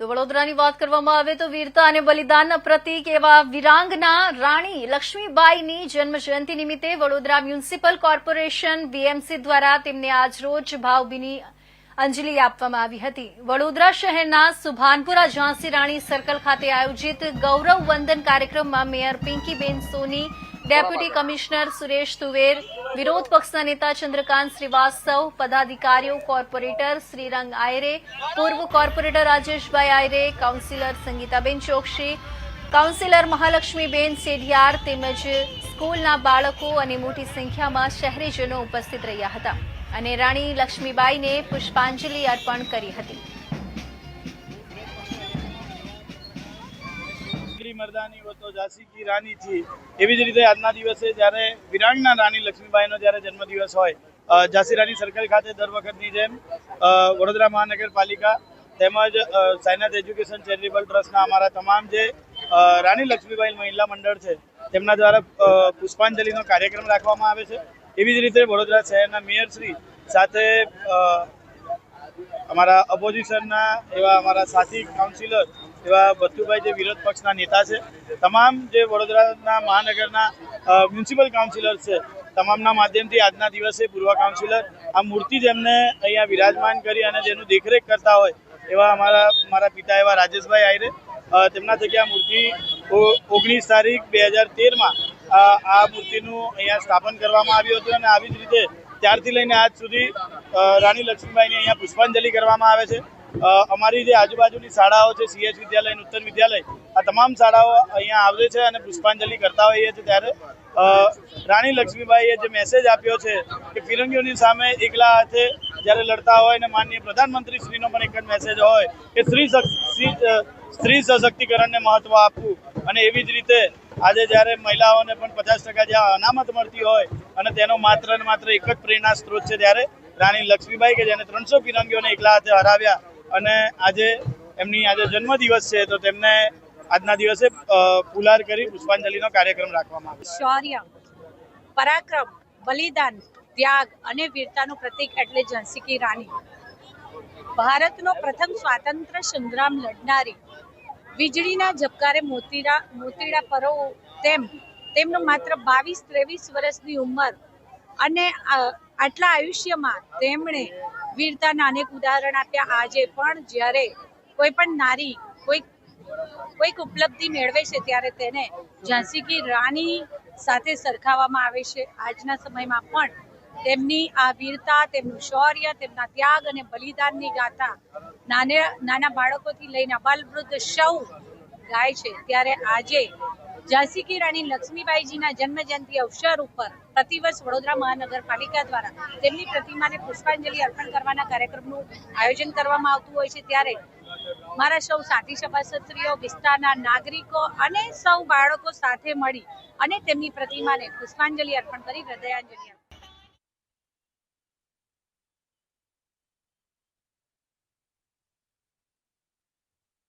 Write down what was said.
તો વડોદરાની વાત કરવામાં આવે તો વીરતા અને બલિદાનના પ્રતીક એવા વિરાંગના રાણી લક્ષ્મીબાઈની જન્મ જયંતિ નિમિત્તે વડોદરા મ્યુનિસિપલ કોર્પોરેશન વીએમસી દ્વારા તેમને આજરોજ ભાવભીની અંજલિ આપવામાં આવી હતી. વડોદરા શહેરના સુભાનપુરા ઝાંસી રાણી સર્કલ ખાતે આયોજિત ગૌરવ વંદન કાર્યક્રમમાં mayor Pinkiben Soni deputy commissioner Suresh Tuver વિરોધ પક્ષના નેતા ચંદ્રકાંત શ્રીવાસ્તવ પદાધિકારીઓ કોર્પોરેટર શ્રીરંગ આયરે પૂર્વ corporator Rajeshbhai Ayre councillor Sangitaben Choksi councillor Mahalakshmiben Sedhiyar તેમજ સ્કૂલના બાળકો અને મોટી સંખ્યામાં શહેરીજનો ઉપસ્થિત રહ્યા હતા. અને રાણી લક્ષ્મીબાઈને પુષ્પાંજલિ અર્પણ કરી હતી. મર્દાની હો તો ઝાંસી કી રાની થી એવી જ રીતે આજના દિવસે જ્યારે વિરાણના રાણી લક્ષ્મીબાઈનો જ્યારે જન્મદિવસ હોય ઝાંસી રાની સર્કલ ખાતે દર વખતની જેમ વડોદરા મહાનગરપાલિકા તેમજ સાયનાથ એજ્યુકેશન ચેરિટેબલ ટ્રસ્ટના અમારા તમામ જે રાણી લક્ષ્મીબાઈ મહિલા મંડળ છે, તેમના દ્વારા પુષ્પાંજલિનો કાર્યક્રમ રાખવામાં આવે છે. એવી જ રીતે વડોદરા શહેરના મેયરશ્રી સાથે અમારા ઓપોઝિશનના એવા અમારા સાથી કાઉન્સિલર એવા બત્તુભાઈ જે વિરોધ પક્ષના નેતા છે, તમામ જે વડોદરાના મહાનગરના મ્યુનિસિપલ કાઉન્સિલર છે, તમામના માધ્યમથી આજના દિવસે પૂર્વ કાઉન્સિલર આ મૂર્તિ જેમને અહીંયા વિરાજમાન કરી અને જેનું દેખરેખ કરતા હોય, એવા અમારા, મારા પિતા એવા રાજેશભાઈ આયરે તેમના થકી આ મૂર્તિ ઓગણીસ તારીખ બે હજાર તેરમાં આ મૂર્તિનું અહીંયા સ્થાપન કરવામાં આવ્યું હતું અને આવી જ રીતે ત્યારથી લઈને આજ સુધી રાણી લક્ષ્મીબાઈની અહીંયા પુષ્પાંજલિ કરવામાં આવે છે. અમારી જે આજુબાજુની શાળાઓ છે સીએચ વિદ્યાલય અને ઉત્તર વિદ્યાલય, આ તમામ શાળાઓ અહીંયા આવે છે અને પુષ્પાંજલિ કરતા હોઈએ છીએ ત્યારે. રાણી લક્ષ્મીબાઈએ જે મેસેજ આપ્યો છે કે ફિરંગીઓની સામે એકલા હાથે જ્યારે લડતા હોય અને માનનીય પ્રધાનમંત્રી શ્રીનો પણ એક જ મેસેજ હોય કે સ્ત્રી સ્ત્રી સશક્તિકરણને મહત્ત્વ આપવું. અને એવી જ રીતે આજે જ્યારે મહિલાઓને પણ પચાસ ટકા જ્યાં અનામત મળતી હોય અને તેનો માત્ર ને માત્ર એક જ પ્રેરણા સ્ત્રોત છે ત્યારે રાણી લક્ષ્મીબાઈ કે જેને ત્રણસો ફિરંગીઓને એકલા હાથે હરાવ્યા અને આજે એમની આજે જન્મદિવસ છે, તો તેમને આજના દિવસે ફુલાર કરી પુષ્પાંજલિનો કાર્યક્રમ રાખવામાં આવ્યો શૌર્ય, પરાક્રમ, બલિદાન, ત્યાગ અને વીરતાનું પ્રતીક એટલે ઝાંસી કી રાણી. ભારતનો પ્રથમ સ્વાતંત્ર્ય સંગ્રામ લડનારી વીજળીના ઝબકારે મોતીરા મોતીડા પરો તેમ, તેમનું માત્ર બાવીસ, ત્રેવીસ વર્ષની ઉંમર અને આટલા આયુષ્યમાં તેમણે વીરતાના અનેક ઉદાહરણ આપ્યા. આજે પણ જ્યારે કોઈ પણ નારી કોઈ કોઈક ઉપલબ્ધિ મેળવે છે, ત્યારે તેને ઝાંસી કી રાણી સાથે સરખાવવામાં આવે છે. આજના સમયમાં પણ તેમની આ વીરતા, તેમનું શૌર્ય, તેમના ત્યાગ અને બલિદાનની ગાથા નાને, નાના બાળકોથી લઈને અબાલવૃદ્ધ સૌ ગાય છે. ત્યારે આજે ઝાંસી કી રાણી લક્ષ્મીબાઈજીના જન્મ જયંતિ અવસર ઉપર પ્રતિવર્ષ વડોદરા મહાનગરપાલિકા દ્વારા તેમની પ્રતિમાને પુષ્પાંજલિ અર્પણ કરવાના કાર્યક્રમનું આયોજન કરવામાં આવતું હોય છે. ત્યારે મારા સૌ સાથી સભાસદશ્રીઓ, વિસ્તારના નાગરિકો અને સૌ બાળકો સાથે મળી અને તેમની પ્રતિમાને પુષ્પાંજલિ અર્પણ કરી, હૃદયાંજલિ